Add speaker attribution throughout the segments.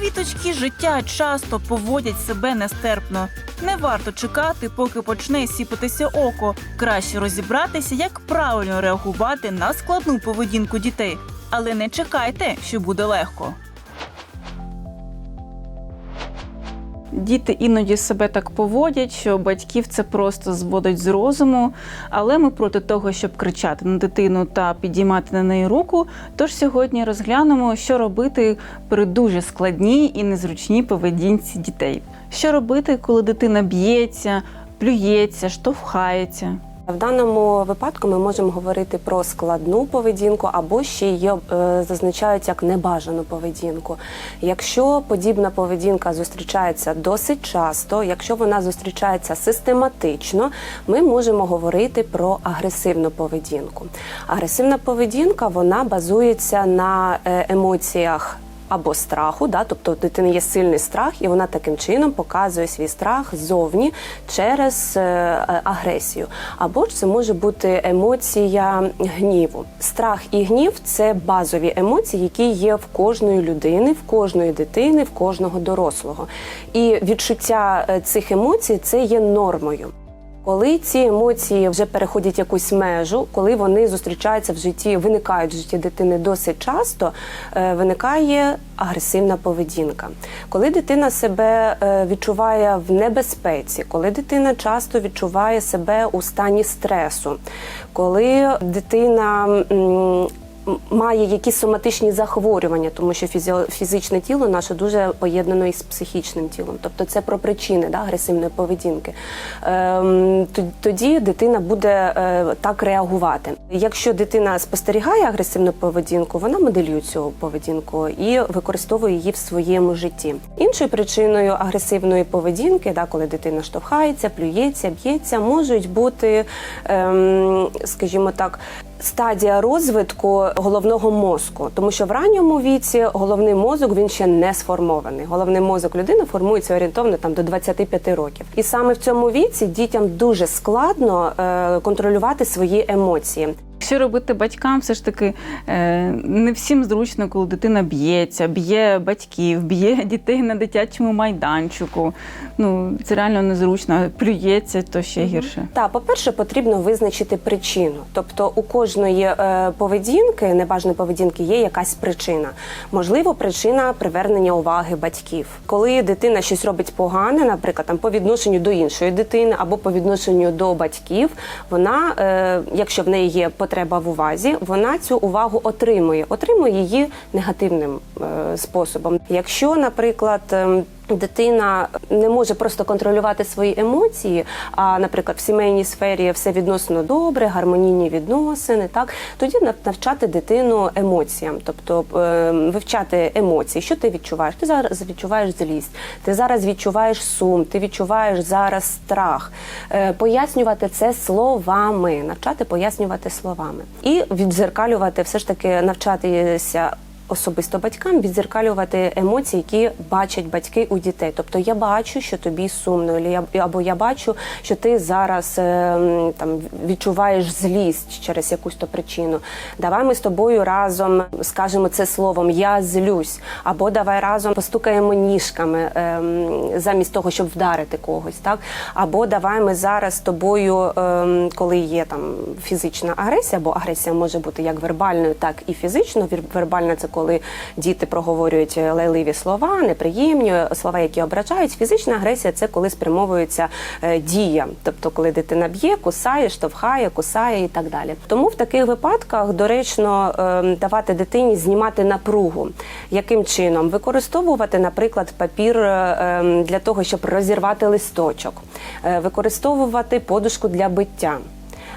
Speaker 1: Квіточки життя часто поводять себе нестерпно. Не варто чекати, поки почне сіпатися око. Краще розібратися, як правильно реагувати на складну поведінку дітей. Але не чекайте, що буде легко. Діти іноді себе так поводять, що батьків це просто зводить з розуму. Але ми проти того, щоб кричати на дитину та підіймати на неї руку. Тож сьогодні розглянемо, що робити при дуже складній і незручній поведінці дітей. Що робити, коли дитина б'ється, плюється, штовхається.
Speaker 2: В даному випадку ми можемо говорити про складну поведінку або ще її е, зазначають як небажану поведінку. Якщо подібна поведінка зустрічається досить часто, якщо вона зустрічається систематично, ми можемо говорити про агресивну поведінку. Агресивна поведінка вона базується на е, емоціях або страху, да, тобто у дитини є сильний страх, і вона таким чином показує свій страх ззовні через е, е, агресію. Або ж це може бути емоція гніву. Страх і гнів це базові емоції, які є в кожної людини, в кожної дитини, в кожного дорослого. І відчуття е, цих емоцій це є нормою. Коли ці емоції вже переходять якусь межу, коли вони зустрічаються в житті, виникають в житті дитини досить часто, е, виникає агресивна поведінка. Коли дитина себе е, відчуває в небезпеці, коли дитина часто відчуває себе у стані стресу, коли дитина має якісь соматичні захворювання, тому що фізичне тіло наше дуже поєднано із психічним тілом. Тобто це про причини да, агресивної поведінки. Ем, тоді дитина буде е, так реагувати. Якщо дитина спостерігає агресивну поведінку, вона моделює цю поведінку і використовує її в своєму житті. Іншою причиною агресивної поведінки, да, коли дитина штовхається, плюється, б'ється, можуть бути, ем, скажімо так, стадія розвитку головного мозку, тому що в ранньому віці головний мозок він ще не сформований. Головний мозок людини формується орієнтовно там до 25 років. І саме в цьому віці дітям дуже складно е, контролювати свої емоції.
Speaker 1: Що робити батькам, все ж таки е, не всім зручно, коли дитина б'ється, б'є батьків, б'є дітей на дитячому майданчику. Ну це реально незручно. Плюється, то ще гірше.
Speaker 2: Та, по-перше, потрібно визначити причину. Тобто у кожної е, поведінки, небажаної поведінки, є якась причина. Можливо, причина привернення уваги батьків. Коли дитина щось робить погане, наприклад, там по відношенню до іншої дитини або по відношенню до батьків, вона, е, якщо в неї є потреба в увазі, вона цю увагу отримує, отримує її негативним е, способом. Якщо, наприклад, ем, Дитина не може просто контролювати свої емоції, а, наприклад, в сімейній сфері все відносно добре, гармонійні відносини, так тоді навчати дитину емоціям, тобто е, вивчати емоції. Що ти відчуваєш? Ти зараз відчуваєш злість, ти зараз відчуваєш сум, ти відчуваєш зараз страх. Е, пояснювати це словами, навчати пояснювати словами і віддзеркалювати, все ж таки навчатися особисто батькам відзеркалювати емоції, які бачать батьки у дітей. Тобто я бачу, що тобі сумно, або я, бачу, що ти зараз е, там відчуваєш злість через якусь то причину. Давай ми з тобою разом скажемо це словом Я злюсь, або давай разом постукаємо ніжками е, замість того, щоб вдарити когось, так або давай ми зараз з тобою, е, коли є там фізична агресія, бо агресія може бути як вербальною, так і фізичною. Вір- Вербальна це коли діти проговорюють лайливі слова, неприємні слова, які ображають. Фізична агресія це коли спрямовується е, дія, тобто коли дитина б'є, кусає, штовхає, кусає і так далі. Тому в таких випадках доречно е, давати дитині знімати напругу. Яким чином використовувати, наприклад, папір е, е, для того, щоб розірвати листочок, Е, використовувати подушку для биття.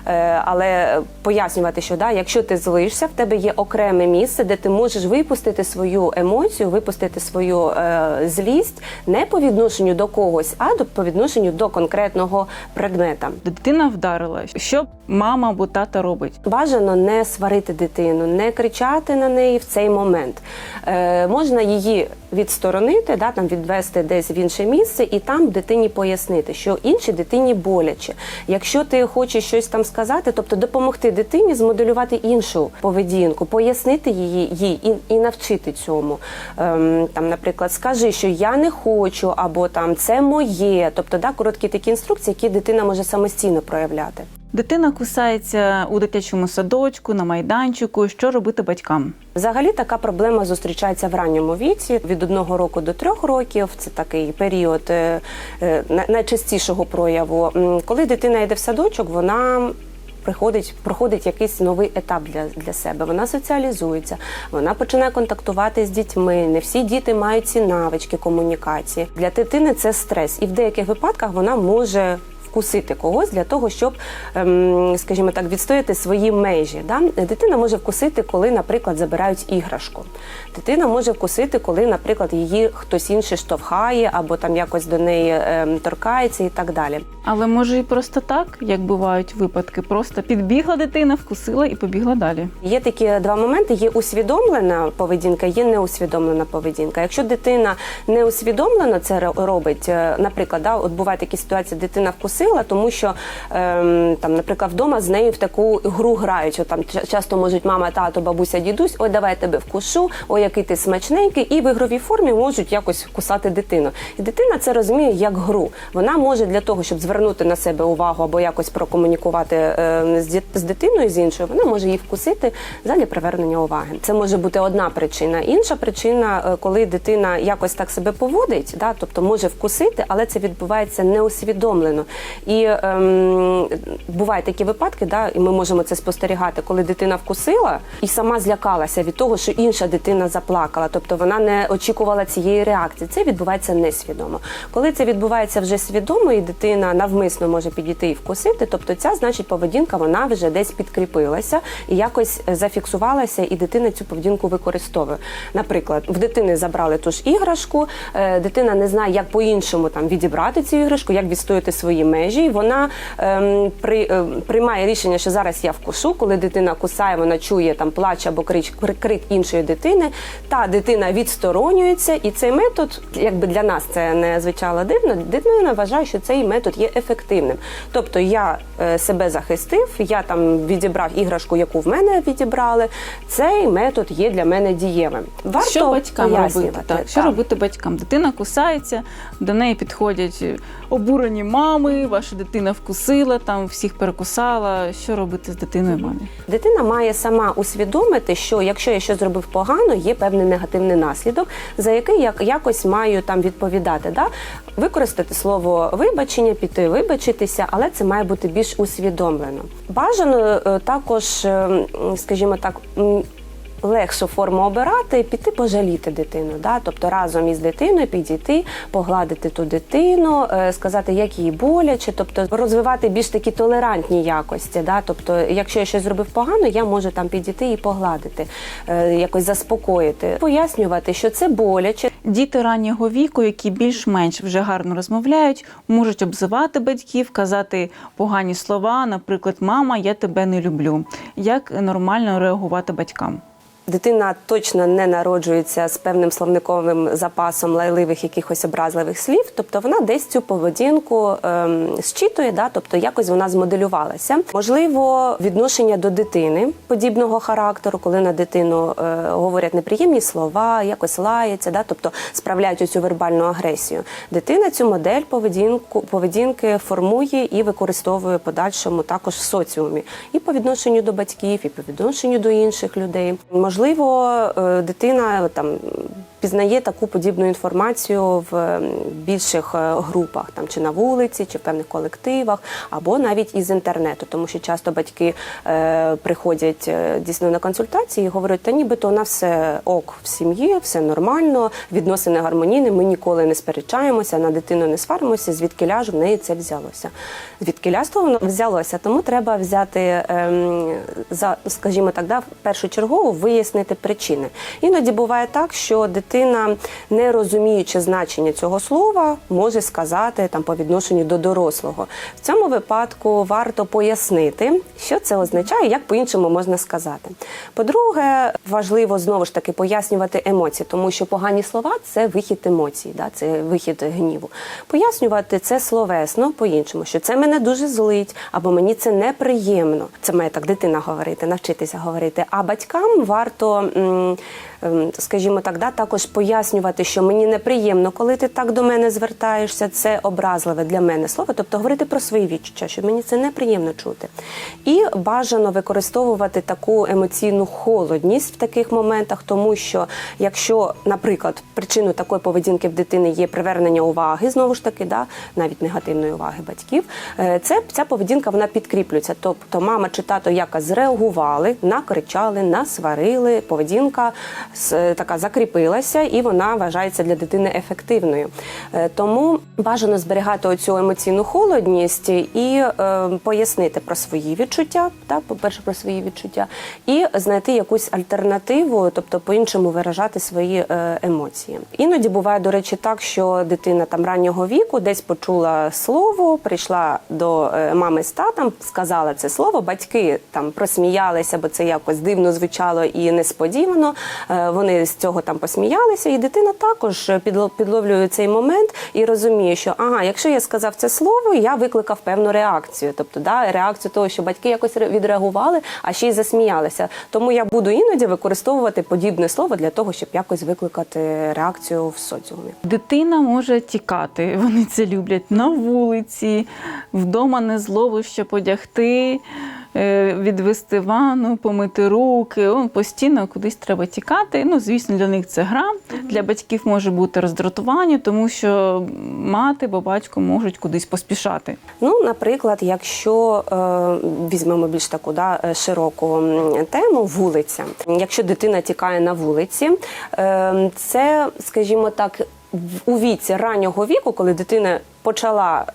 Speaker 2: Е, Але пояснювати, що да, якщо ти злишся, в тебе є окреме місце, де ти можеш випустити свою емоцію, випустити свою е, злість не по відношенню до когось, а до по відношенню до конкретного предмета.
Speaker 1: Дитина вдарила. Що мама або тата робить?
Speaker 2: Бажано не сварити дитину, не кричати на неї в цей момент. Е, можна її відсторонити, да, там відвести десь в інше місце і там дитині пояснити, що іншій дитині боляче. Якщо ти хочеш щось там сказати, тобто допомогти дитині змоделювати іншу поведінку, пояснити її їй і, і навчити цьому. Ем, там, наприклад, скажи, що я не хочу, або там це моє. Тобто, да, короткі такі інструкції, які дитина може самостійно проявляти.
Speaker 1: Дитина кусається у дитячому садочку, на майданчику. Що робити батькам?
Speaker 2: Взагалі така проблема зустрічається в ранньому віці від одного року до трьох років. Це такий період е, е, най- найчастішого прояву. Коли дитина йде в садочок, вона приходить, проходить якийсь новий етап для, для себе. Вона соціалізується, вона починає контактувати з дітьми. Не всі діти мають ці навички комунікації. Для дитини це стрес, і в деяких випадках вона може вкусити когось для того, щоб, ем, скажімо так, відстояти свої межі. Дитина може вкусити, коли, наприклад, забирають іграшку. Дитина може вкусити, коли, наприклад, її хтось інший штовхає або там якось до неї ем, торкається і так далі.
Speaker 1: Але може і просто так, як бувають випадки, просто підбігла дитина, вкусила і побігла далі.
Speaker 2: Є такі два моменти: є усвідомлена поведінка, є неусвідомлена поведінка. Якщо дитина не усвідомлено це робить, е, наприклад, да, от бувають такі ситуації, дитина вкусила, тому що ем, там, наприклад, вдома з нею в таку гру грають. От, там часто можуть мама, тато, бабуся, дідусь, ой, давай я тебе вкушу, ой, який ти смачненький, і в ігровій формі можуть якось кусати дитину. І дитина це розуміє як гру. Вона може для того, щоб звернути на себе увагу або якось прокомунікувати е, з, дит- з дитиною з іншою, вона може її вкусити задля привернення уваги. Це може бути одна причина. Інша причина, е, коли дитина якось так себе поводить, да, тобто може вкусити, але це відбувається неусвідомлено. І ем, бувають такі випадки, да, і ми можемо це спостерігати, коли дитина вкусила і сама злякалася від того, що інша дитина заплакала, тобто вона не очікувала цієї реакції. Це відбувається несвідомо. Коли це відбувається вже свідомо, і дитина навмисно може підійти і вкусити, тобто ця значить поведінка вона вже десь підкріпилася і якось е, зафіксувалася, і дитина цю поведінку використовує. Наприклад, в дитини забрали ту ж іграшку, е, дитина не знає, як по-іншому там відібрати цю іграшку, як відстояти свої межі. І вона ем, при, е, приймає рішення, що зараз я вкушу. Коли дитина кусає, вона чує там плач або крик, крик іншої дитини. Та дитина відсторонюється, і цей метод, якби для нас це не звучало дивно, дитина вважає, що цей метод є ефективним. Тобто я е, себе захистив, я там відібрав іграшку, яку в мене відібрали. Цей метод є для мене дієвим. Варто
Speaker 1: що батькам робити? Так, що робити батькам? Дитина кусається, до неї підходять обурені мами, ваша дитина вкусила, там всіх перекусала. Що робити з дитиною мамі?
Speaker 2: Дитина має сама усвідомити, що якщо я щось зробив погано, є певний негативний наслідок, за який я якось маю там відповідати. Да? Використати слово вибачення, піти вибачитися, але це має бути більш усвідомлено. Бажано е, також, е, скажімо так. Легшу форму обирати, піти пожаліти дитину, да? тобто разом із дитиною підійти, погладити ту дитину, е, сказати, як їй боляче, тобто розвивати більш такі толерантні якості. Да? Тобто, якщо я щось зробив погано, я можу там підійти і погладити, е, якось заспокоїти, пояснювати, що це боляче.
Speaker 1: Діти раннього віку, які більш-менш вже гарно розмовляють, можуть обзивати батьків, казати погані слова, наприклад, мама, я тебе не люблю. Як нормально реагувати батькам?
Speaker 2: Дитина точно не народжується з певним словниковим запасом лайливих якихось образливих слів, тобто вона десь цю поведінку ем, зчитує, да, тобто якось вона змоделювалася. Можливо, відношення до дитини подібного характеру, коли на дитину е, говорять неприємні слова, якось лаяться, да, тобто справляють оцю вербальну агресію. Дитина цю модель поведінку поведінки формує і використовує подальшому також в соціумі, і по відношенню до батьків, і по відношенню до інших людей. Можливо, е, дитина там. Пізнає таку подібну інформацію в більших е, групах, там чи на вулиці, чи в певних колективах, або навіть із інтернету, тому що часто батьки е, приходять е, дійсно на консультації і говорять, та нібито у нас все ок в сім'ї, все нормально, відносини гармонійні, ми ніколи не сперечаємося, на дитину не сваримося, звідки ляж в неї це взялося. Звідки ляж воно взялося, тому треба взяти ем, за, скажімо так, да, чергу вияснити причини. Іноді буває так, що дитина дитина, не розуміючи значення цього слова, може сказати там по відношенню до дорослого. В цьому випадку варто пояснити, що це означає, як по-іншому можна сказати. По-друге, важливо знову ж таки пояснювати емоції, тому що погані слова це вихід емоцій, да, це вихід гніву. Пояснювати це словесно по-іншому, що це мене дуже злить, або мені це неприємно. Це має так дитина говорити, навчитися говорити. А батькам варто. м, Скажімо так, да, також пояснювати, що мені неприємно, коли ти так до мене звертаєшся, це образливе для мене слово, тобто говорити про свої відчуття, що мені це неприємно чути. І бажано використовувати таку емоційну холодність в таких моментах, тому що якщо, наприклад, причиною такої поведінки в дитини є привернення уваги, знову ж таки, да, навіть негативної уваги батьків, е, це ця поведінка вона підкріплюється. Тобто мама чи тато якось зреагували, накричали, насварили, поведінка така закріпилася, і вона вважається для дитини ефективною. Е, Тому бажано зберігати оцю емоційну холодність і е, пояснити про свої відчуття, та по-перше, про свої відчуття, і знайти якусь альтернативу, тобто по-іншому виражати свої е, емоції. Іноді буває, до речі, так, що дитина там раннього віку десь почула слово, прийшла до е, мами з татом, сказала це слово. Батьки там просміялися, бо це якось дивно звучало і несподівано. Е, Вони з цього там посміялися, і дитина також підловлює цей момент і розуміє, що ага, якщо я сказав це слово, я викликав певну реакцію. Тобто, да, реакцію того, що батьки якось відреагували, а ще й засміялися. Тому я буду іноді використовувати подібне слово для того, щоб якось викликати реакцію в соціумі.
Speaker 1: Дитина може тікати, вони це люблять на вулиці, вдома не зловиш, щоб одягти, е, відвести ванну, помити руки. О, постійно кудись треба тікати. Ну, звісно, для них це гра. Для батьків може бути роздратування, тому що мати або батько можуть кудись поспішати.
Speaker 2: Ну, наприклад, якщо е, візьмемо більш таку да, е, широку тему вулиця. Якщо дитина тікає на вулиці, е, це, скажімо так, у віці раннього віку, коли дитина почала.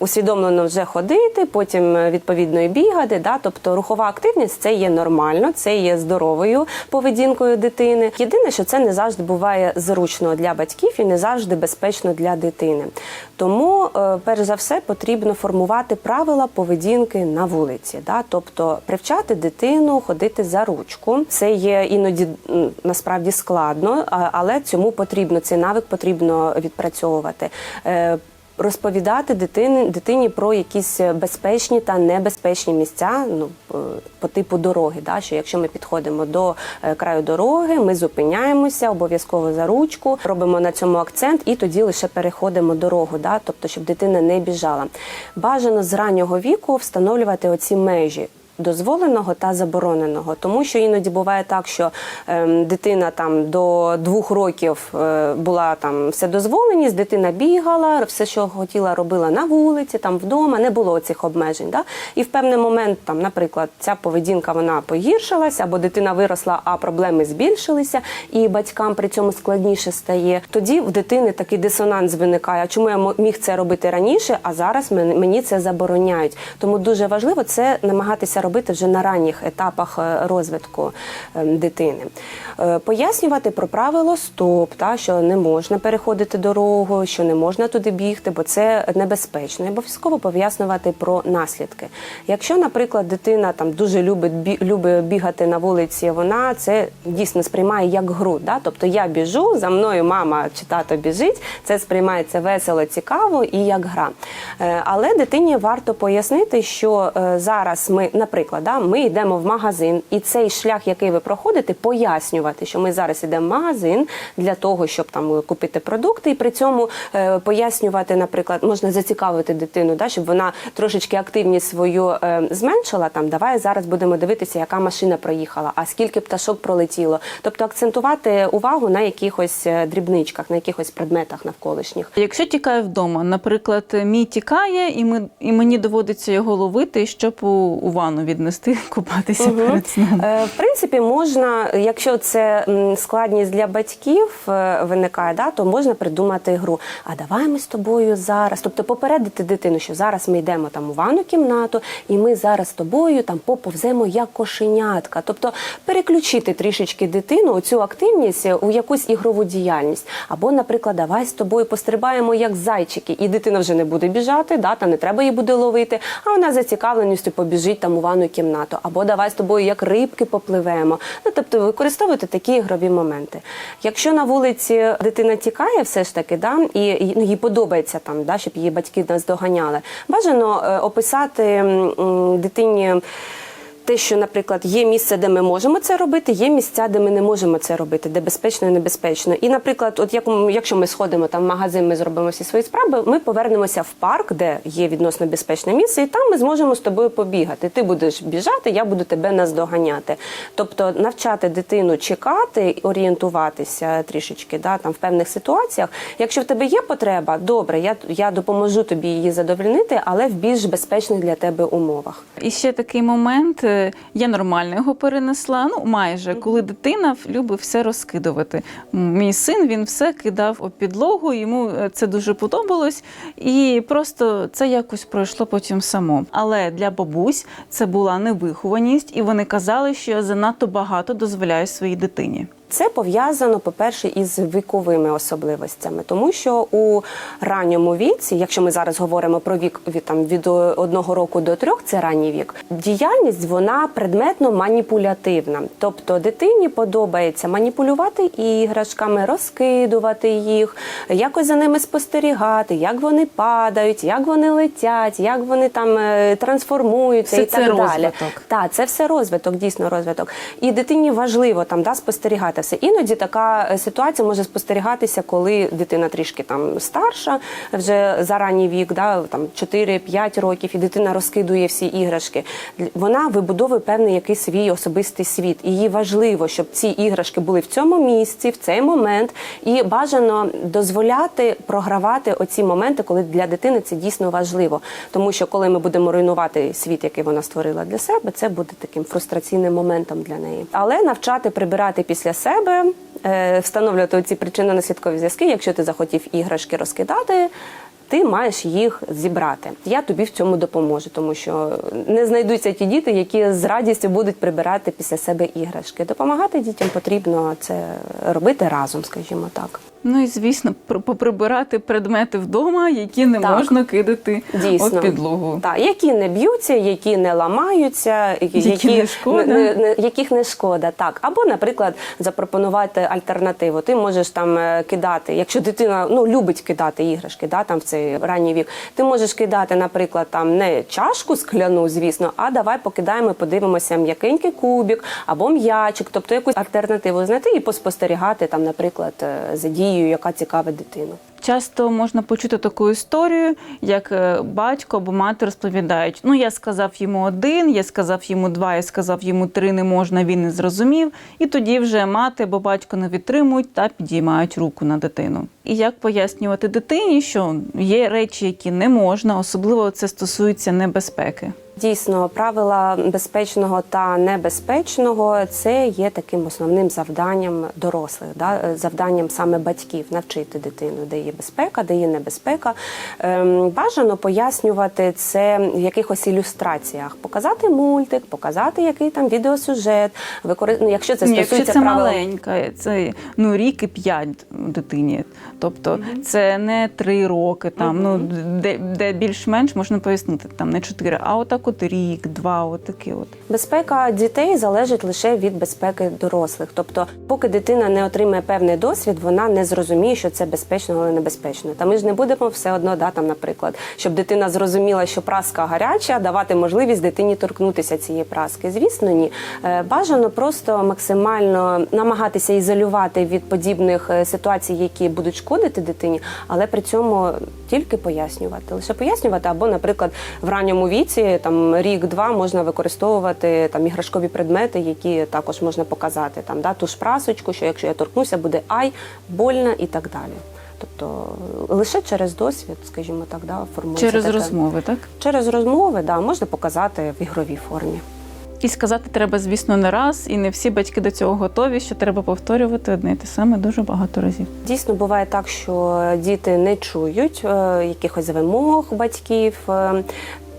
Speaker 2: Е, Усвідомлено вже ходити, потім е, відповідно і бігати. Да? Тобто рухова активність це є нормально, це є здоровою поведінкою дитини. Єдине, що це не завжди буває зручно для батьків і не завжди безпечно для дитини. Тому, е, перш за все, потрібно формувати правила поведінки на вулиці. Да? Тобто привчати дитину ходити за ручку. Це є іноді насправді складно, але цьому потрібно цей навик потрібно відпрацьовувати. Е, Розповідати дитині, дитині про якісь безпечні та небезпечні місця, ну е, по типу дороги. Да? Що якщо ми підходимо до е, краю дороги, ми зупиняємося обов'язково за ручку, робимо на цьому акцент і тоді лише переходимо дорогу, да? тобто, щоб дитина не біжала. Бажано з раннього віку встановлювати оці межі. Дозволеного та забороненого, тому що іноді буває так, що ем, дитина там до двох років е, була там все дозволеність, дитина бігала, все, що хотіла, робила на вулиці, там вдома, не було цих обмежень. Да? І в певний момент, там, наприклад, ця поведінка вона погіршилася, або дитина виросла, а проблеми збільшилися, і батькам при цьому складніше стає. Тоді в дитини такий дисонанс виникає. Чому я міг це робити раніше, а зараз мені це забороняють? Тому дуже важливо це намагатися робити вже на ранніх етапах е, розвитку ем, дитини. Е, Пояснювати про правило стоп, та що не можна переходити дорогу, що не можна туди бігти, бо це небезпечно. І обов'язково пояснювати про наслідки. Якщо, наприклад, дитина там дуже любить бі, любить бігати на вулиці, вона це дійсно сприймає як гру. Да? Тобто я біжу, за мною мама чи тато біжить, це сприймається весело, цікаво і як гра. Е, Але дитині варто пояснити, що зараз ми, наприклад, да, ми йдемо в магазин, і цей шлях, який ви проходите, пояснювати, що ми зараз йдемо в магазин для того, щоб там купити продукти, і при цьому е, пояснювати, наприклад, можна зацікавити дитину, да, щоб вона трошечки активність свою е, зменшила. Там давай зараз будемо дивитися, яка машина проїхала, а скільки пташок пролетіло. Тобто акцентувати увагу на якихось е, дрібничках, на якихось предметах навколишніх.
Speaker 1: Якщо тікає вдома, наприклад, мій тікає, і ми і мені доводиться його ловити, щоб у, у ванну віднести купатися
Speaker 2: Мгм.
Speaker 1: перед сном.
Speaker 2: Е, В принципі, можна, якщо це складність для батьків е, виникає, да, то можна придумати гру. А давай ми з тобою зараз, тобто попередити дитину, що зараз ми йдемо там у ванну кімнату, і ми зараз з тобою там поповземо як кошенятка. Тобто переключити трішечки дитину цю активність е, у якусь ігрову діяльність. Або, наприклад, давай з тобою пострибаємо як зайчики, і дитина вже не буде біжати, да, та не треба її буде ловити, а вона за цікавленістю побіжить там у ванну кімнату. Або давай з тобою як рибки попливемо. Ну тобто використовувати такі ігрові моменти. Якщо на вулиці дитина тікає, все ж таки, да, і ну, їй подобається там, да, щоб її батьки нас доганяли, бажано е, описати дитині. Те, що, наприклад, є місце, де ми можемо це робити, є місця, де ми не можемо це робити, де безпечно і небезпечно. І, наприклад, от як якщо ми сходимо там в магазин, ми зробимо всі свої справи, ми повернемося в парк, де є відносно безпечне місце, і там ми зможемо з тобою побігати. Ти будеш біжати, я буду тебе наздоганяти. Тобто навчати дитину чекати, орієнтуватися трішечки, да, там в певних ситуаціях. Якщо в тебе є потреба, добре, я, я допоможу тобі її задовольнити, але в більш безпечних для тебе умовах.
Speaker 1: І ще такий момент, е, я нормально його перенесла. Ну майже коли дитина любить все розкидувати. Мій син він все кидав у підлогу, йому е, це дуже подобалось, і просто це якось пройшло потім само. Але для бабусь це була невихованість, і вони казали, що я занадто багато дозволяю своїй дитині.
Speaker 2: Це пов'язано, по-перше, із віковими особливостями, тому що у ранньому віці, якщо ми зараз говоримо про вік від там від одного року до трьох, це ранній вік. Діяльність вона предметно маніпулятивна. Тобто дитині подобається маніпулювати іграшками, розкидувати їх, якось за ними спостерігати, як вони падають, як вони летять, як вони там е, трансформуються
Speaker 1: Все
Speaker 2: і
Speaker 1: це
Speaker 2: так далі.
Speaker 1: розвиток.
Speaker 2: Так, це все розвиток, дійсно розвиток. І дитині важливо там да, спостерігати все. Іноді така е, ситуація може спостерігатися, коли дитина трішки там старша, вже за ранній вік, да, там 4-5 років, і дитина розкидує всі іграшки. Вона вибудовує певний якийсь свій особистий світ. І їй важливо, щоб ці іграшки були в цьому місці, в цей момент, і бажано дозволяти програвати оці моменти, коли для дитини це дійсно важливо. Тому що коли ми будемо руйнувати світ, який вона створила для себе, це буде таким фрустраційним моментом для неї. Але навчати прибирати після себе, е, встановлювати ці причинно-наслідкові зв'язки, якщо ти захотів іграшки розкидати. Ти маєш їх зібрати. Я тобі в цьому допоможу, тому що не знайдуться ті діти, які з радістю будуть прибирати після себе іграшки. Допомагати дітям потрібно це робити разом, скажімо так.
Speaker 1: Ну і звісно, пр- поприбирати предмети вдома, які не
Speaker 2: Так.
Speaker 1: можна кидати
Speaker 2: Дійсно.
Speaker 1: об підлогу.
Speaker 2: Так, які не б'ються, які не ламаються, які,
Speaker 1: не шкода.
Speaker 2: не- не- яких не шкода. Так, або, наприклад, запропонувати альтернативу. Ти можеш там е, кидати, якщо дитина ну любить кидати іграшки, да, там в цей ранній вік. Ти можеш кидати, наприклад, там не чашку скляну, звісно, а давай покидаємо, подивимося м'якенький кубик або м'ячик, тобто якусь альтернативу знайти і поспостерігати там, наприклад, е, за дією, яка цікавить дитину.
Speaker 1: Часто можна почути таку історію, як е, батько або мати розповідають: ну я сказав йому один, я сказав йому два, я сказав йому три не можна, він не зрозумів. І тоді вже мати або батько не відтримують та підіймають руку на дитину. І як пояснювати дитині, що є речі, які не можна, особливо це стосується небезпеки.
Speaker 2: Дійсно, правила безпечного та небезпечного це є таким основним завданням дорослих, да? е, завданням саме батьків навчити дитину, де є безпека, де є небезпека. Ем, бажано пояснювати це в якихось ілюстраціях, показати мультик, показати який там відеосюжет. Викори... Ну, якщо це стосується
Speaker 1: Якщо це
Speaker 2: правил
Speaker 1: маленька, це ну рік і п'ять дитині. Тобто це не три роки, там ну де, де більш-менш можна пояснити, там не чотири, а отак от рік, два, отакі от.
Speaker 2: Безпека дітей залежить лише від безпеки дорослих. Тобто, поки дитина не отримає певний досвід, вона не зрозуміє, що це безпечно але небезпечно. Та ми ж не будемо все одно, да, там, наприклад, щоб дитина зрозуміла, що праска гаряча, давати можливість дитині торкнутися цієї праски. Звісно, ні. Е, Бажано просто максимально намагатися ізолювати від подібних е, ситуацій, які будуть шкодити дитині, але при цьому тільки пояснювати. Лише пояснювати, або, наприклад, в ранньому віці, там рік-два, можна використовувати там іграшкові предмети, які також можна показати. Там да, ту ж прасочку, що якщо я торкнуся, буде ай, больно і так далі. Тобто лише через досвід, скажімо так, да, формується
Speaker 1: Через
Speaker 2: таке-
Speaker 1: розмови, так?
Speaker 2: Через розмови, да, можна показати в ігровій формі.
Speaker 1: І сказати треба, звісно, не раз, і не всі батьки до цього готові, що треба повторювати одне і те саме дуже багато разів.
Speaker 2: Дійсно буває так, що діти не чують е, якихось вимог батьків. Е,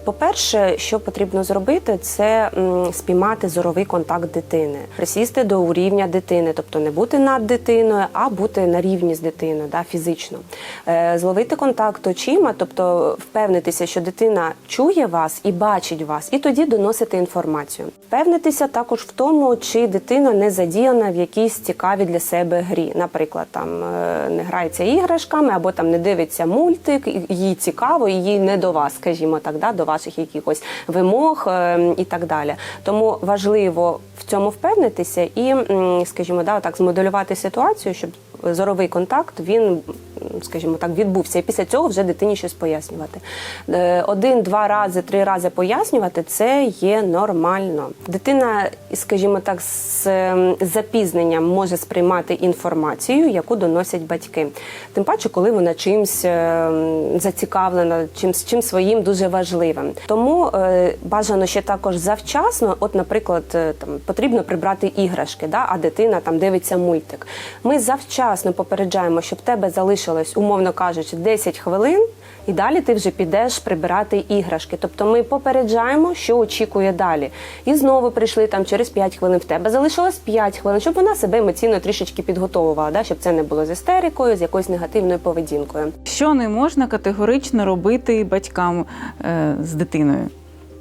Speaker 2: По-перше, що потрібно зробити, це спіймати зоровий контакт дитини, присісти до рівня дитини, тобто не бути над дитиною, а бути на рівні з дитиною, да, фізично. Е, Зловити контакт очима, тобто впевнитися, що дитина чує вас і бачить вас, і тоді доносити інформацію. Впевнитися також в тому, чи дитина не задіяна в якійсь цікавій для себе грі. Наприклад, там е, не грається іграшками або там не дивиться мультик, їй цікаво, і їй не до вас, скажімо так, да, до ваших якихось вимог е, і так далі. Тому важливо в цьому впевнитися і, скажімо, да, так змоделювати ситуацію, щоб зоровий контакт він, скажімо так, відбувся. І після цього вже дитині щось пояснювати. Е, Один, два рази, три рази пояснювати це є нормально. Дитина, скажімо так, з ем, запізненням може сприймати інформацію, яку доносять батьки. Тим паче, коли вона чимсь ем, зацікавлена, чимсь, чим своїм дуже важливим. Тому е, бажано ще також завчасно, от, наприклад, е, там потрібно прибрати іграшки, да, а дитина там дивиться мультик. Ми завчасно попереджаємо, щоб в тебе залишилось, умовно кажучи, 10 хвилин. І далі ти вже підеш прибирати іграшки. Тобто ми попереджаємо, що очікує далі. І знову прийшли там через 5 хвилин. В тебе залишилось 5 хвилин, щоб вона себе емоційно трішечки підготовувала, да? щоб це не було з істерикою, з якоюсь негативною поведінкою.
Speaker 1: Що не можна категорично робити батькам е, з дитиною?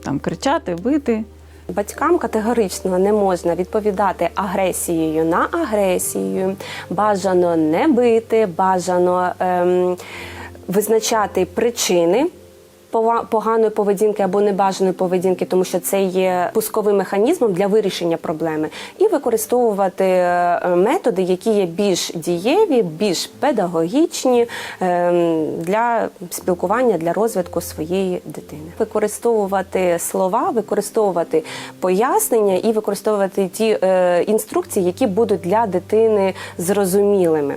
Speaker 1: Там кричати, бити.
Speaker 2: Батькам категорично не можна відповідати агресією на агресію, бажано не бити, бажано ем, визначати причини. Поганої поведінки або небажаної поведінки, тому що це є пусковим механізмом для вирішення проблеми, і використовувати е, методи, які є більш дієві, більш педагогічні ем, для спілкування, для розвитку своєї дитини. Використовувати слова, використовувати пояснення і використовувати ті е, інструкції, які будуть для дитини зрозумілими.